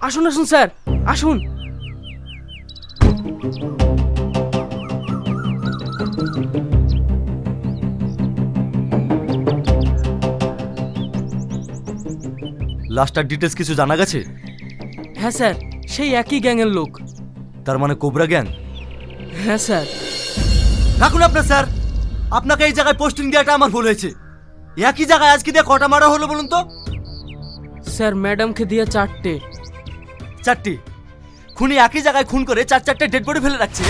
আসুন আসুন স্যার। আসুন। লাস্টার ডিটেলস কিছু জানা গেছে? হ্যাঁ স্যার। সেই একই গ্যাংয়ের লোক। তার মানে কোবরা গ্যাং? হ্যাঁ স্যার। রাখুন আপনার স্যার। আপনাকে এই জায়গায় পোস্টিং দেওয়াটা আমার ভুল হয়েছে। একই জায়গায় আজকে দিয়ে কটা মারা হলো বলুন তো? স্যার ম্যাডামকে দিয়ে চারটে। চারটি। খুনি একই জায়গায় খুন করে চার চারটে ডেড বডি ফেলে রাখছে।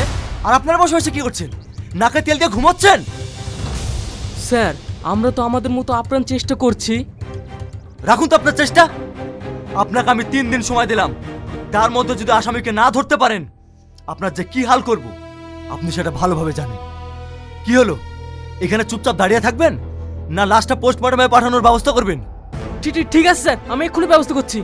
আর আপনারা বসে বসে কি করছেন? নাকে তেল দিয়ে ঘুমোচ্ছেন? স্যার আমরা তো আমাদের মতো আপ্রাণ চেষ্টা করছি। রাখুন তো আপনার চেষ্টা। আপনাকে আমি তিন দিন সময় দিলাম। তার মধ্যে যদি আসামিকে না ধরতে পারেন আপনার যে কি হাল করব আপনি সেটা ভালোভাবে জানেন। কি হলো? এখানে চুপচাপ দাঁড়িয়ে থাকবেন? না লাস্টটা পোস্টমর্টমে পাঠানোর ব্যবস্থা করবেন? ঠিক ঠিক- ঠিক আছে স্যার। আমি এক্ষুনি ব্যবস্থা করছি।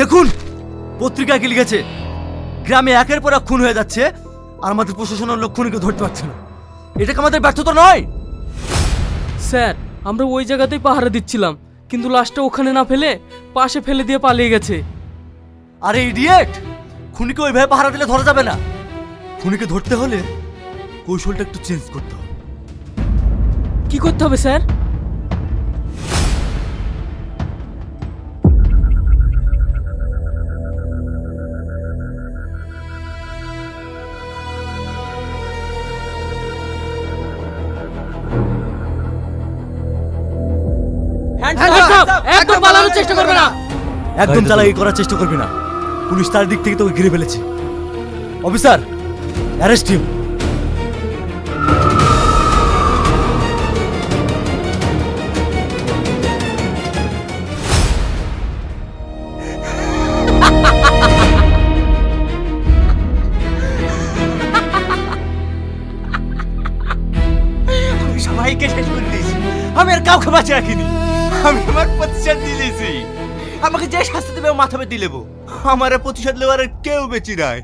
দেখুন পত্রিকায় কি লিখেছে? গ্রামে একের পর এক খুন হয়ে যাচ্ছে আর আমাদের প্রশাসনের লোক খুনিকে ধরতে পারছে না। এটা কি আমাদের ব্যর্থতা নয়? স্যার আমরা ওই জায়গাতেই পাহারা দিচ্ছিলাম কিন্তু লাশটা ওখানে না ফেলে পাশে ফেলে দিয়ে পালিয়ে গেছে। আরে ইডিয়েট খুনিকে ওইভাবে পাহারা দিলে ধরা যাবে না। খুনিকে ধরতে হলে কৌশলটা একটু চেঞ্জ করতে হবে। কি করতে হবে স্যার? একদম পালানোর চেষ্টা করবে না। একদম চালাকি করার চেষ্টা করবি না। পুলিশ তার দিক থেকে তোকে ঘিরে ফেলেছে। Officer arrest him. আমি সবাইকে শেষ করে দিয়েছি। আমি আর কাউকে বাঁচিয়ে রাখিনি। আমি আমার প্রতিশোধ দিয়েছি আমাকে যে শাস্তি দেবে মাথা পেতে লেবো। আমার আর প্রতিশোধ নেওয়ার কেউ বেঁচে নাই।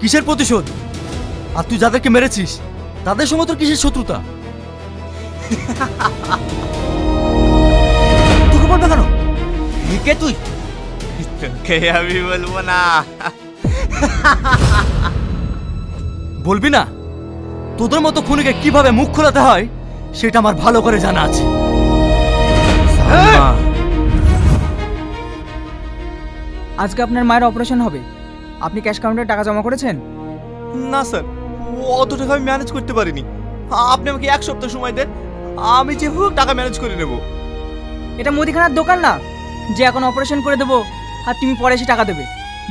কিসের প্রতিশোধ? আর তুই যাদেরকে মেরেছিস তাদের সঙ্গে তোর কিসের শত্রুতা? তোকে বলবে কেন? কে তুই? তোকে আমি বলব না। বলবি না? তোদের মতো খুনিকে কীভাবে মুখ খোলাতে হয় সেটা আমার ভালো করে জানা আছে। আজকে আপনার মায়ের অপারেশন হবে। আপনি ক্যাশ কাউন্টারে টাকা জমা করেছেন? না স্যার। অত টাকা আমি ম্যানেজ করতে পারিনি। আপনি আমাকে এক সপ্তাহ সময় দেন আমি যে হোক টাকা ম্যানেজ করে নেব। এটা মুদিখানার দোকান না। যে এখন অপারেশন করে দেবো আর তুমি পরে এসে টাকা দেবে।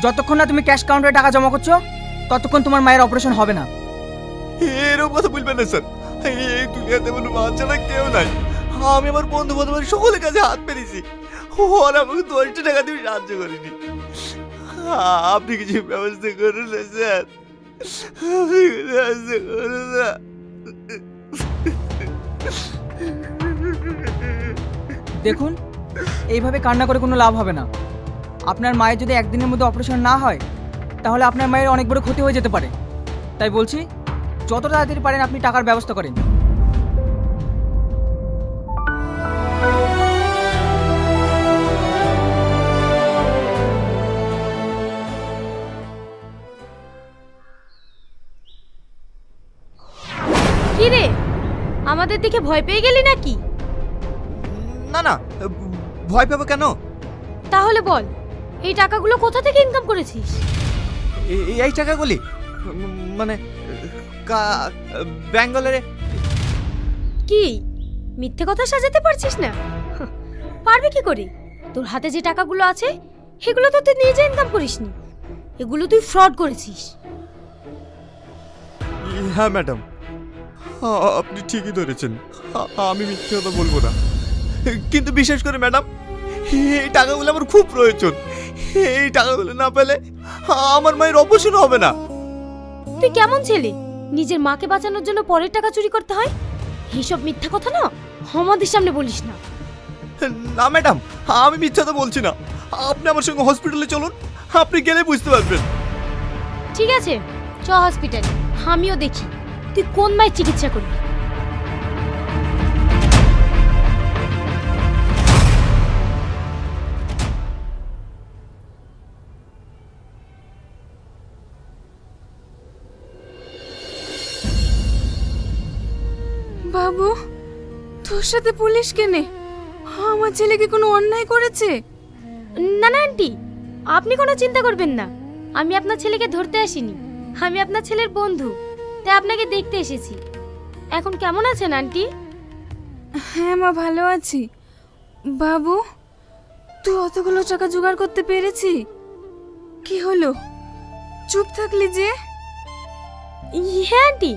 যতক্ষণ না তুমি ক্যাশ কাউন্টারে টাকা জমা করছ ততক্ষণ তোমার মায়ের অপারেশন হবে না। এরকম কথা বলবেন না, স্যার। এই দুনিয়াতে কোনো মা ছাড়া কেউ নাই। আমি আমার বন্ধু বান্ধব সকলের কাছে হাত পেরেছি। ওরা আমাকে দশটা টাকা দিয়ে সাহায্য করেনি। আপনি কিছু ব্যবস্থা করুন না, স্যার। ব্যবস্থা করুন না। দেখুন, এইভাবে কান্না করে কোনো লাভ হবে না। আপনার মায়ের যদি একদিনের মধ্যে অপারেশন না হয়, তাহলে আপনার মায়ের অনেক বড় ক্ষতি হয়ে যেতে পারে। তাই বলছি যত তাড়াতাড়ি পারেন আপনি টাকার ব্যবস্থা করেন। কি রে? আমাদের দিকে ভয় পেয়ে গেলি নাকি? না না ভয় পাবো কেন? তাহলে বল এই টাকাগুলো কোথা থেকে ইনকাম করেছিস? এ- এই টাকাগুলি মানে কা- ব্যাঙ্গালোরে কি? মিথ্যে কথা সাজাতে পারছিস না? পারবি কি করে? তোর হাতে যে টাকাগুলো আছে সেগুলো তো তুই নিজে ইনকাম করিসনি। এগুলো তুই ফ্রড করেছিস। হ্যাঁ ম্যাডাম। আপনি ঠিকই ধরেছেন। আমি মিথ্যে কথা বলব না। কিন্তু বিশেষ করে ম্যাডাম এই টাকাগুলো আমার খুব প্রয়োজন। এই টাকাগুলো না পেলে আমার মায়ের অপারেশন হবে না। তুই কেমন ছেলে? নিজের মাকে বাঁচানোর জন্য পরের টাকা চুরি করতে হয়? এইসব মিথ্যা কথা না আমাদের সামনে বলিস না। না ম্যাডাম আমি মিথ্যা তো বলছি না। আপনি আমার সঙ্গে হসপিটালে চলুন আপনি গেলে বুঝতে পারবেন। ঠিক আছে চ হসপিটালে আমিও দেখি তুই কোন মায়ের চিকিৎসা করবি? বাবু তোর সাথে পুলিশ কেনে? আমার ছেলে কি কোনো অন্যায় করেছে? না না আন্টি আপনি কোনো চিন্তা করবেন না। আমি আপনার ছেলেকে ধরতে আসিনি। আমি আপনার ছেলের বন্ধু তাই আপনাকে দেখতে এসেছি। এখন কেমন আছেন আন্টি? হ্যাঁ মা ভালো আছি। বাবু তুই অতগুলো টাকা জোগাড় করতে পেরেছি? কি হলো? চুপ থাকলি যে? হ্যাঁ আন্টি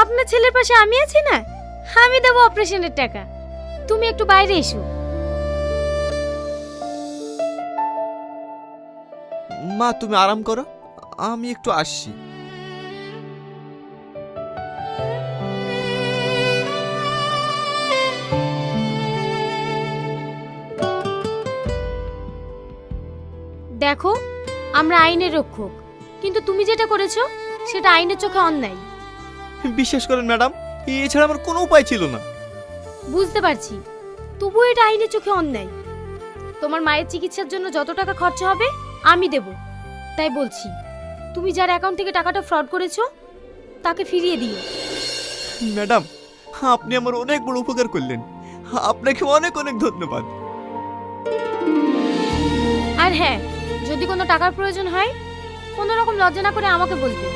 আপনার ছেলের পাশে আমি আছি না? আমি দেবো অপারেশনের টাকা। তুমি একটু বাইরে এসো। মা তুমি আরাম করো। আমি একটু আসছি। দেখো আমরা আইনের রক্ষক। কিন্তু তুমি যেটা করেছ সেটা আইনের চোখে অন্যায়। বিশ্বাস করেন ম্যাডাম এছাড়া আমার কোনো উপায় ছিল না। বুঝতে পারছি। তবুও এটা আইনের চোখে অন্যায়। তোমার মায়ের চিকিৎসার জন্য যত টাকা খরচা হবে আমি দেব। তাই বলছি তুমি যার অ্যাকাউন্ট থেকে টাকাটা ফ্রড করেছ তাকে ফিরিয়ে দিও। ম্যাডাম আপনি আমার অনেক বড় উপকার করলেন। আপনাকে অনেক অনেক ধন্যবাদ। আর হ্যাঁ যদি কোনো টাকার প্রয়োজন হয় কোনো রকম লজ্জা না করে আমাকে বলবে।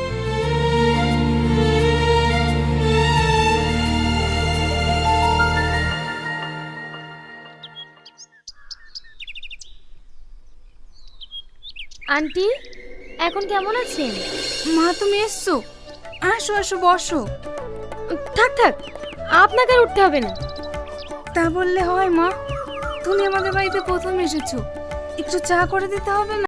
আন্টি এখন কেমন আছেন? মা তুমি এসছো? আসো আসো বসো। থাক থাক আপনাকে আর উঠতে হবে না। তা বললে হয় মা তুমি আমাদের বাড়িতে প্রথম এসেছ। একটু চা করে দিতে হবে না?